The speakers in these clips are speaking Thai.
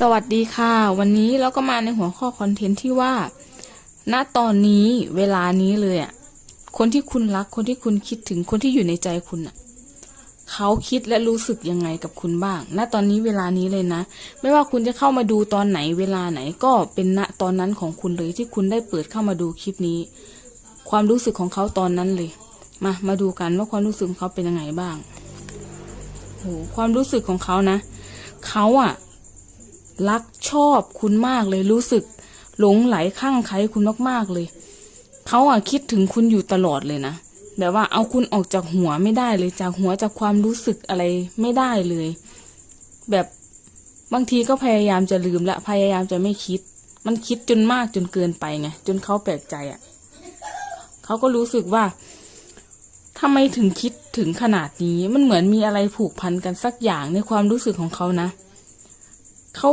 สวัสดีค่ะ วันนี้เราก็มาในหัวข้อคอนเทนต์ที่ว่า ณตอนนี้เวลานี้เลยอะคนที่คุณรัก คนที่คุณคิดถึงคนที่อยู่ในใจคุณอะเขาคิดและรู้สึกยังไงกับคุณบ้าง ณ ตอนนี้เวลานี้เลยนะ ไม่ว่าคุณจะเข้ามาดูตอนไหนเวลาไหนก็เป็นณตอนนั้นของคุณเลยที่คุณได้เปิดเข้ามาดูคลิปนี้ ความรู้สึกของเขาตอนนั้นเลย มา มาดูกันว่าความรู้สึกของเขาเป็นยังไงบ้างโหความรู้สึกของเขานะ เขาอะ รักชอบคุณมากเลยรู้สึก หลงไหลข้างใครคุณมากๆเลย เขาอะคิดถึงคุณอยู่ตลอดเลยนะแบบว่าเอาคุณออกจากหัวไม่ได้เลยจากหัวจากความรู้สึกอะไรไม่ได้เลย แบบบางทีก็พยายามจะลืมละพยายามจะไม่คิด มันคิดจนมากจนเกินไปไงจนเขาแปลกใจอะเขาก็รู้สึกว่าทำไมถึงคิดถึงขนาดนี้มันเหมือนมีอะไรผูกพันกันสักอย่างในความรู้สึกของเขานะ เขา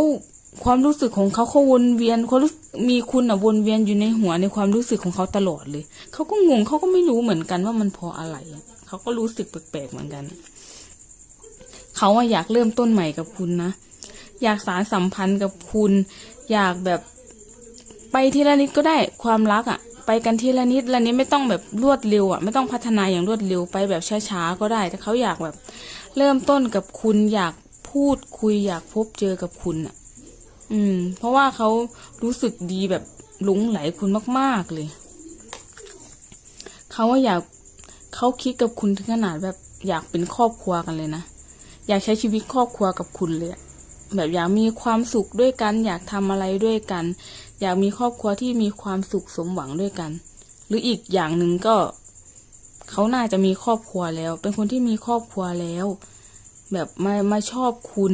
ความรู้สึกของเขาเขาวนเวียนเขามีคุณอะวนเวียนอยู่ในหัวในความรู้สึกของเขาตลอดเลย เขาก็งงเขาก็ไม่รู้เหมือนกันว่ามันพราะอะไรเขาก็รู้สึกแปลกๆเหมือนกัน เขาอะอยากเริ่มต้นใหม่กับคุณนะ อยากสารสัมพันธ์กับคุณ อยากแบบไปทีละนิดก็ได้ความรักอะไปกันทีละนิดละนิดไม่ต้องแบบรวดเร็วอะไม่ต้องพัฒนาอย่างรวดเร็วไปแบบช้าๆก็ได้ แต่เขาอยากแบบ เริ่มต้นกับคุณอยาก พูดคุยอยากพบเจอกับคุณอะ อืม เพราะว่าเขารู้สึกดีแบบหลงไหลคุณมากๆเลย เขาว่าอยากเขาคิดกับคุณถึงขนาดแบบอยากเป็นครอบครัวกันเลยนะ อยากใช้ชีวิตครอบครัวกับคุณเลย แบบอยากมีความสุขด้วยกัน อยากทำอะไรด้วยกัน อยากมีครอบครัวที่มีความสุขสมหวังด้วยกัน หรืออีกอย่างหนึ่งก็ เขาน่าจะมีครอบครัวแล้ว เป็นคนที่มีครอบครัวแล้ว แบบมามาชอบคุณ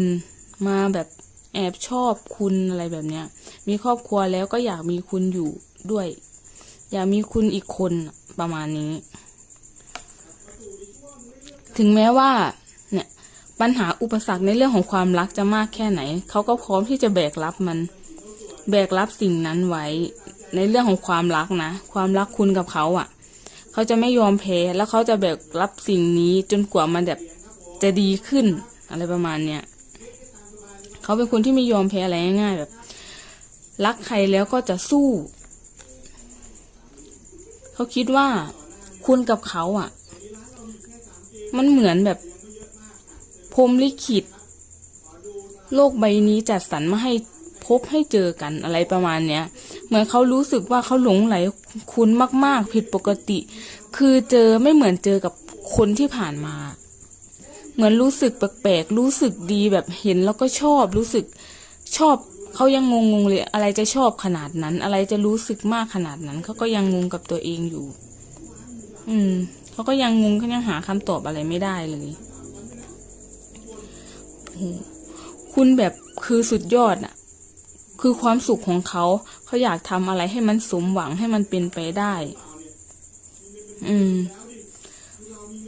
มาแบบแอบชอบคุณอะไรแบบเนี้ย มีครอบครัวแล้วก็อยากมีคุณอยู่ด้วย อยากมีคุณอีกคนประมาณนี้ ถึงแม้ว่าเนี่ยปัญหาอุปสรรคในเรื่องของความรักจะมากแค่ไหน เขาก็พร้อมที่จะแบกรับมัน แบกรับสิ่งนั้นไว้ ในเรื่องของความรักนะ ความรักคุณกับเขาอะ่ะ เขาจะไม่ยอมแพ้แล้วเขาจะแบกรับสิ่งนี้จนกว่ามันแบบ จะดีขึ้นอะไรประมาณเนี้ยเขาเป็นคนที่ไม่ยอมแพ้อะไรง่ายๆแบบ รักใครแล้วก็จะสู้ เขาคิดว่าคุณกับเขาอะ มันเหมือนแบบพรมลิขิต โลกใบนี้จัดสรรมาให้พบให้เจอกันอะไรประมาณเนี้ย เหมือนเขารู้สึกว่าเขาหลงไหลคุณมาก ๆ ผิดปกติ คือเจอไม่เหมือนเจอกับคนที่ผ่านมา เหมือนรู้สึกแปลกๆ รู้สึกดีแบบเห็นแล้วก็ชอบ รู้สึกชอบเขายังงงๆเลย อะไรจะชอบขนาดนั้น อะไรจะรู้สึกมากขนาดนั้นเขาก็ยังงงกับตัวเองอยู่ อืมเขาก็ยังงงเขายังหาคำตอบอะไรไม่ได้เลยโอ้โหคุณแบบคือสุดยอดน่ะคือความสุขของเขาเขาอยากทำอะไรให้มันสมหวังให้มันเป็นไปได้ อืม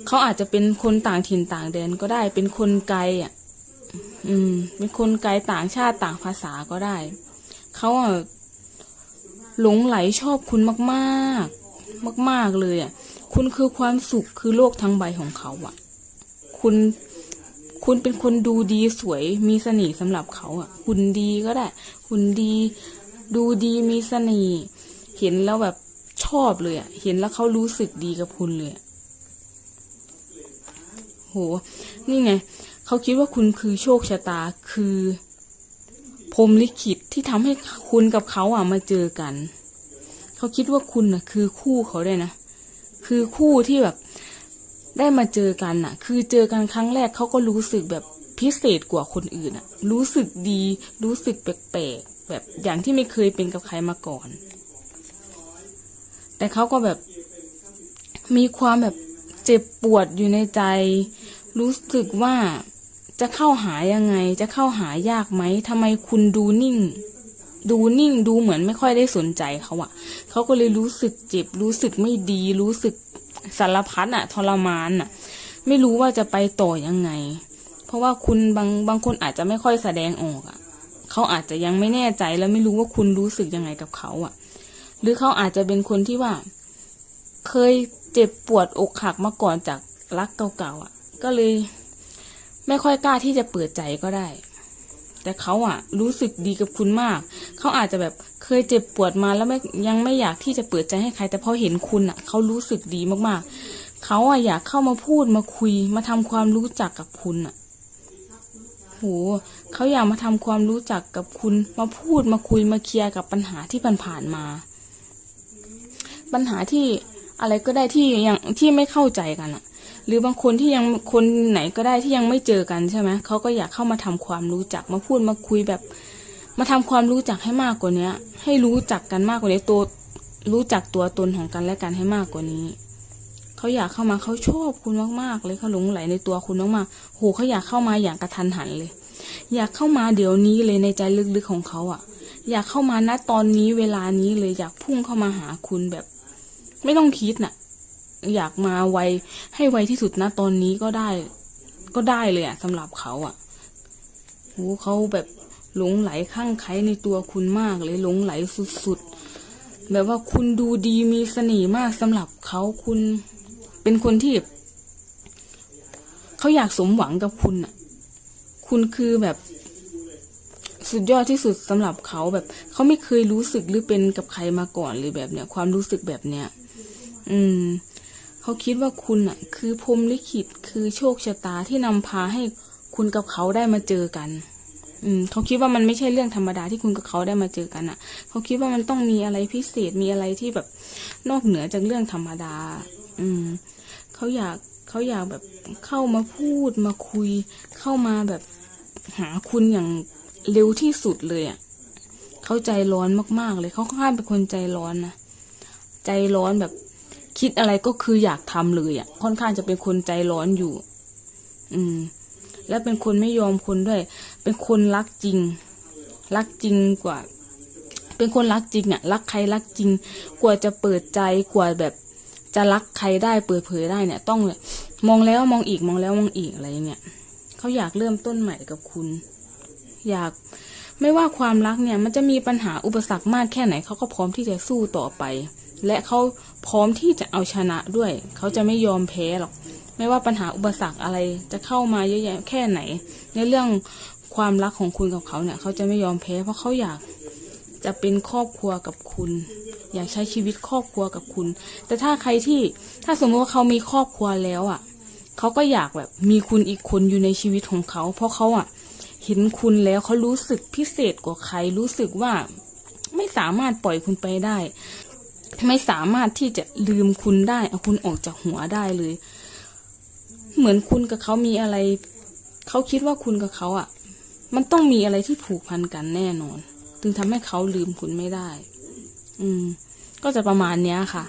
เขาอาจจะเป็นคนต่างถิ่นต่างแดนก็ได้ เป็นคนไกลอะ อืม เป็นคนไกลต่างชาติต่างภาษาก็ได้ เขาอะหลงไหลชอบคุณมากๆ มาก ๆเลยอะ คุณคือความสุขคือโลกทั้งใบของเขาอะ คุณคุณเป็นคนดูดีสวยมีเสน่ห์สำหรับเขาอะหุ่นดีก็ได้หุ่นดี ดูดีมีเสน่ห์เห็นแล้วแบบชอบเลยอะ เห็นแล้วเขารู้สึกดีกับคุณเลยอะ โห นี่ไง เขาคิดว่าคุณคือโชคชะตา คือพรหมลิขิตที่ทำให้คุณกับเขาอะมาเจอกัน เขาคิดว่าคุณน่ะ คือคู่เขาได้วยนะ คือคู่ที่แบบ ได้มาเจอกันน่ะ คือเจอกันครั้งแรกเขาก็รู้สึกแบบพิเศษกว่าคนอื่นอะ รู้สึกดี รู้สึกแปลกๆ แบบอย่างที่ไม่เคยเป็นกับใครมาก่อน แต่เขาก็แบบมีความแบบเจ็บปวดอยู่ในใจ รู้สึกว่าจะเข้าหายังไง จะเข้าหายากไหมทำไมคุณดูนิ่ง ดูนิ่งดูเหมือนไม่ค่อยได้สนใจเขาอะเขาก็เลยรู้สึกเจ็บ รู้สึกไม่ดี รู้สึกสารพัดอะทรมานอะไม่รู้ว่าจะไปต่อยังไง เพราะว่าคุณบางบางคนอาจจะไม่ค่อยแสดงออกอะเขาอาจจะยังไม่แน่ใจแล้วไม่รู้ว่าคุณรู้สึกยังไงกับเขาอะหรือเขาอาจจะเป็นคนที่ว่า เคยเจ็บปวดอกหักมาก่อนจากรักเก่าๆอะ ก็เลย ไม่ค่อยกล้าที่จะเปิดใจก็ได้ แต่เขาอะรู้สึกดีกับคุณมาก เขาอาจจะแบบเคยเจ็บปวดมาแล้วไม่ยังไม่อยากที่จะเปิดใจให้ใคร แต่พอเห็นคุณอะเขารู้สึกดีมากๆ เขาอะอยากเข้ามาพูดมาคุย มาทำความรู้จักกับคุณอะโหเขาอยากมาทำความรู้จักกับคุณ มาพูดมาคุยมาเคลียร์กับปัญหาที่ผ่านๆมา ปัญหาที่อะไรก็ได้ที่ยังที่ไม่เข้าใจกันอะ หรือบางคนที่ยังคนไหนก็ได้ที่ยังไม่เจอกันใช่ไหมเขาก็อยากเข้ามาทำความรู้จักมาพูดมาคุยแบบ มาทำความรู้จักให้มากกว่าเนี้ย ให้รู้จักกันมากกว่านี้ตัวรู้จักตัวตนของกันและกันให้มากกว่านี้เขาอยากเข้ามาเขาชอบคุณมากๆเลยเขาหลงไหลในตัวคุณมากๆโหเขาอยากเข้ามาอย่างกระทันหันเลย อยากเข้ามาเดี๋ยวนี้เลยในใจลึกๆของเขาอะ่ะ อยากเข้ามาณตอนนี้เวลานี้เลยอยากพุ่งเข้ามาหาคุณแบบ ไม่ต้องคิดน่ะ อยากมาไวให้ไวที่สุดนะตอนนี้ก็ได้ ก็ได้เลยอะสำหรับเขาอะโหเขาแบบหลงไหลข้างไคล้ในตัวคุณมากเลยหลงไหลสุดๆแบบว่าคุณดูดีมีเสน่ห์มากสำหรับเขาคุณเป็นคนที่เขาอยากสมหวังกับคุณอะคุณคือแบบสุดยอดที่สุดสำหรับเขาแบบเขาไม่เคยรู้สึกหรือเป็นกับใครมาก่อนเลยแบบเนี้ยความรู้สึกแบบเนี้ย อืม เขาคิดว่าคุณอะ คือพรมลิขิตคือโชคชะตาที่นำพาให้คุณกับเขาได้มาเจอกัน อืมเขาคิดว่ามันไม่ใช่เรื่องธรรมดาที่คุณกับเขาได้มาเจอกันอะ เขาคิดว่ามันต้องมีอะไรพิเศษมีอะไรที่แบบนอกเหนือจากเรื่องธรรมดา อืมเขาอยากเขาอยากแบบเข้ามาพูดมาคุย เข้ามาแบบหาคุณอย่างเร็วที่สุดเลยอะเขาใจร้อนมากๆเลยเขาค่อนข้างเป็นคนใจร้อนนะใจร้อนแบบ คิดอะไรก็คืออยากทำเลยอะ ค่อนข้างจะเป็นคนใจร้อนอยู่ อืม และเป็นคนไม่ยอมคนด้วย เป็นคนรักจริง รักจริงกว่า เป็นคนรักจริงอะ รักใครรักจริง กว่าจะเปิดใจกว่าแบบจะรักใครได้เปิดเผยได้เนี่ย ต้องมองแล้วมองอีกมองแล้วมองอีกอะไรเงี้ยเขาอยากเริ่มต้นใหม่กับคุณ อยากไม่ว่าความรักเนี่ย มันจะมีปัญหาอุปสรรคมากแค่ไหนเขาก็พร้อมที่จะสู้ต่อไป และเขา พร้อมที่จะเอาชนะด้วย เขาจะไม่ยอมแพ้หรอก ไม่ว่าปัญหาอุปสรรคอะไรจะเข้ามาเยอะแยะแค่ไหน ในเรื่องความรักของคุณกับเขาเนี่ย เขาจะไม่ยอมแพ้ เพราะเขาอยากจะเป็นครอบครัวกับคุณ อยากใช้ชีวิตครอบครัวกับคุณ แต่ถ้าใครที่ถ้าสมมติว่าเขามีครอบครัวแล้วอะ เขาก็อยากแบบมีคุณอีกคนอยู่ในชีวิตของเขา เพราะเขาอะเห็นคุณแล้วเขารู้สึกพิเศษกว่าใครรู้สึกว่าไม่สามารถปล่อยคุณไปได้ ไม่สามารถที่จะลืมคุณได้เอาคุณออกจากหัวได้เลย เหมือนคุณกับเขามีอะไร เขาคิดว่าคุณกับเขาอะ มันต้องมีอะไรที่ผูกพันกันแน่นอนถึงทำให้เขาลืมคุณไม่ได้ อืม ก็จะประมาณเนี้ยค่ะ